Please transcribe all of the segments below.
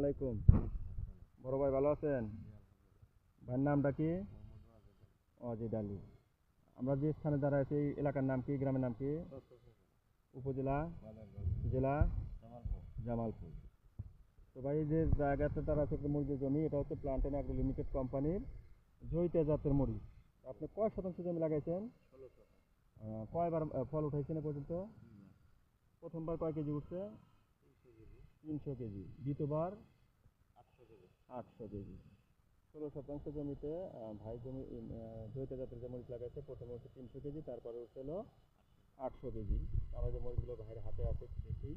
আলাইকুম। বড় ভাই ভালো আছেন? ভাইয়ের নামটা কি? অজিত আলী। আমরা যে স্থানে দাঁড়ায় আছি এই এলাকার নাম কি? গ্রামের নাম কি? উপজেলা? জেলা? জামালপুর। তো ভাই যে জায়গাতে তারা আছে একটা মরিচের জমি এটা হচ্ছে প্লান্টেন অ্যাগ্রো লিমিটেড কোম্পানির জয়িতা জাতের মরিচ আপনি কয় শতাংশ জমি লাগাইছেন? কয়বার ফল উঠাইছেন পর্যন্ত? প্রথমবার কয় কেজি উঠছে? তিনশো কেজি। দ্বিতীয়বার আটশো কেজি। ষোলো শতাংশ জমিতে ভাই জমি জৈত জাতের যে মরিচ লাগাইছে, প্রথমে হচ্ছে তিনশো কেজি, তারপরে হচ্ছে হলো আটশো কেজি। আমরা যে মরিচগুলো ভাইয়ের হাতে আছে দেখি।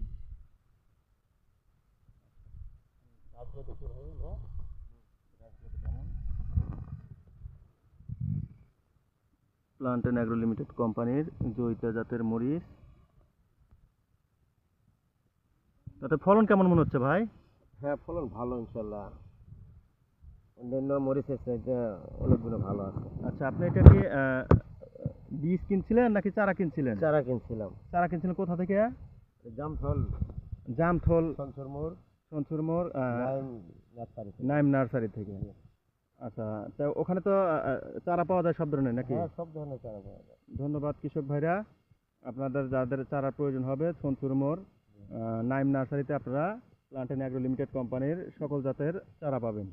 গাছগুলো দেখি ভাই আমরা গাছগুলো কেমন? অ্যাগ্রো লিমিটেড কোম্পানির জৈতা জাতের মরিচ। তাতে ফলন কেমন মনে হচ্ছে ভাই? হ্যাঁ ফলন ভালো ইনশাল্লাহ অন্যান্য মরিচের চাইতে অনেক গুণ ভালো আছে। আচ্ছা আপনি এটা কি বীজ কিনছিলেন নাকি চারা কিনছিলেন? চারা কিনছিলাম। চারা কিনছিলেন কোথা থেকে? জামথল। সঞ্চরমোর সনসুরমোর নাইম নার্সারি থেকে। থেকে। আচ্ছা তা ওখানে তো চারা পাওয়া যায় সব ধরনের নাকি? হ্যাঁ সব ধরনের চারা পাওয়া যায়। ধন্যবাদ কৃষক ভাইরা। আপনাদের যাদের চারা প্রয়োজন হবে সনসুরমোর নাইম নার্সারিতে আপনারা প্লান্টেন অ্যাগ্রো লিমিটেড কোম্পানির সকল জাতের চারা পাবেন।